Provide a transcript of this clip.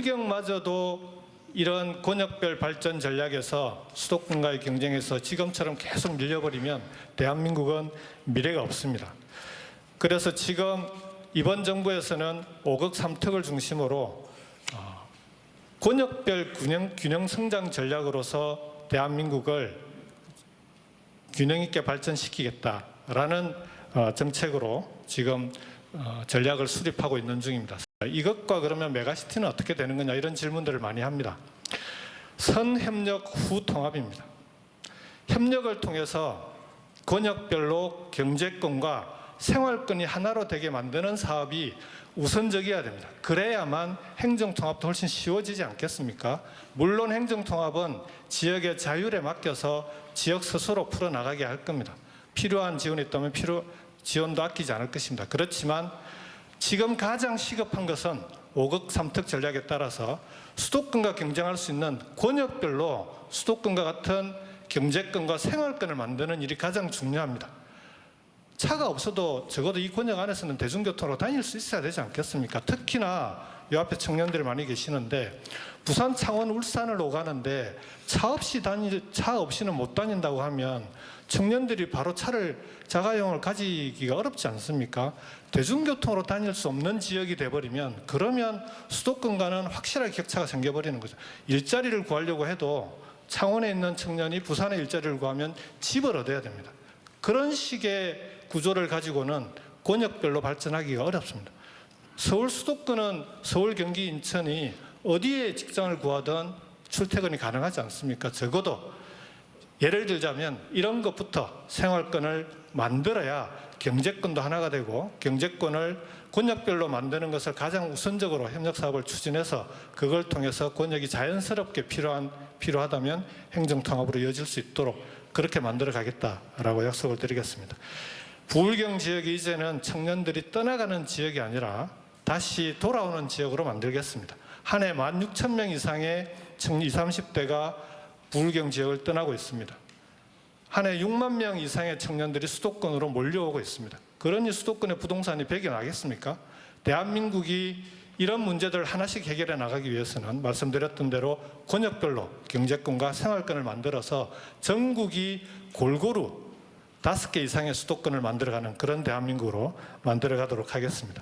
부울경마저도 이런 권역별 발전 전략에서 수도권과의 경쟁에서 지금처럼 계속 밀려버리면 대한민국은 미래가 없습니다. 그래서 지금 이번 정부에서는 5극 3특을 중심으로 어, 권역별 균형, 균형 성장 전략으로서 대한민국을 균형 있게 발전시키겠다라는 어, 정책으로 지금 어, 전략을 수립하고 있는 중입니다. 이것과 그러면 메가시티는 어떻게 되는 거냐 이런 질문들을 많이 합니다. 선협력 후 통합입니다. 협력을 통해서 권역별로 경제권과 생활권이 하나로 되게 만드는 사업이 우선적이어야 됩니다. 그래야만 행정통합도 훨씬 쉬워지지 않겠습니까? 물론 행정통합은 지역의 자율에 맡겨서 지역 스스로 풀어나가게 할 겁니다. 필요한 지원이 있다면 필요, 지원도 아끼지 않을 것입니다. 그렇지만 지금 가장 시급한 것은 5극 3특 전략에 따라서 수도권과 경쟁할 수 있는 권역별로 수도권과 같은 경제권과 생활권을 만드는 일이 가장 중요합니다. 차가 없어도 적어도 이 권역 안에서는 대중교통으로 다닐 수 있어야 되지 않겠습니까? 특히나 이 앞에 청년들이 많이 계시는데 부산, 창원, 울산을 오가는데 차 없이 다니 차 없이는 못 다닌다고 하면 청년들이 바로 차를 자가용을 가지기가 어렵지 않습니까? 대중교통으로 다닐 수 없는 지역이 돼버리면 그러면 수도권과는 확실하게 격차가 생겨버리는 거죠. 일자리를 구하려고 해도 창원에 있는 청년이 부산에 일자리를 구하면 집을 얻어야 됩니다. 그런 식의 구조를 가지고는 권역별로 발전하기가 어렵습니다. 서울 수도권은 서울, 경기, 인천이 어디에 직장을 구하든 출퇴근이 가능하지 않습니까? 적어도 예를 들자면 이런 것부터 생활권을 만들어야 경제권도 하나가 되고 경제권을 권역별로 만드는 것을 가장 우선적으로 협력 사업을 추진해서 그걸 통해서 권역이 자연스럽게 필요한 필요하다면 행정 통합으로 이어질 수 있도록 그렇게 만들어 가겠다라고 약속을 드리겠습니다. 부울경 지역이 이제는 청년들이 떠나가는 지역이 아니라 다시 돌아오는 지역으로 만들겠습니다. 한 해 16,000명 이상의 20, 30대가 부울경 지역을 떠나고 있습니다. 한 해 6만 명 이상의 청년들이 수도권으로 몰려오고 있습니다. 그러니 수도권의 부동산이 배겨나겠습니까? 대한민국이 이런 문제들을 하나씩 해결해 나가기 위해서는 말씀드렸던 대로 권역별로 경제권과 생활권을 만들어서 전국이 골고루 다섯 개 이상의 수도권을 만들어가는 그런 대한민국으로 만들어가도록 하겠습니다.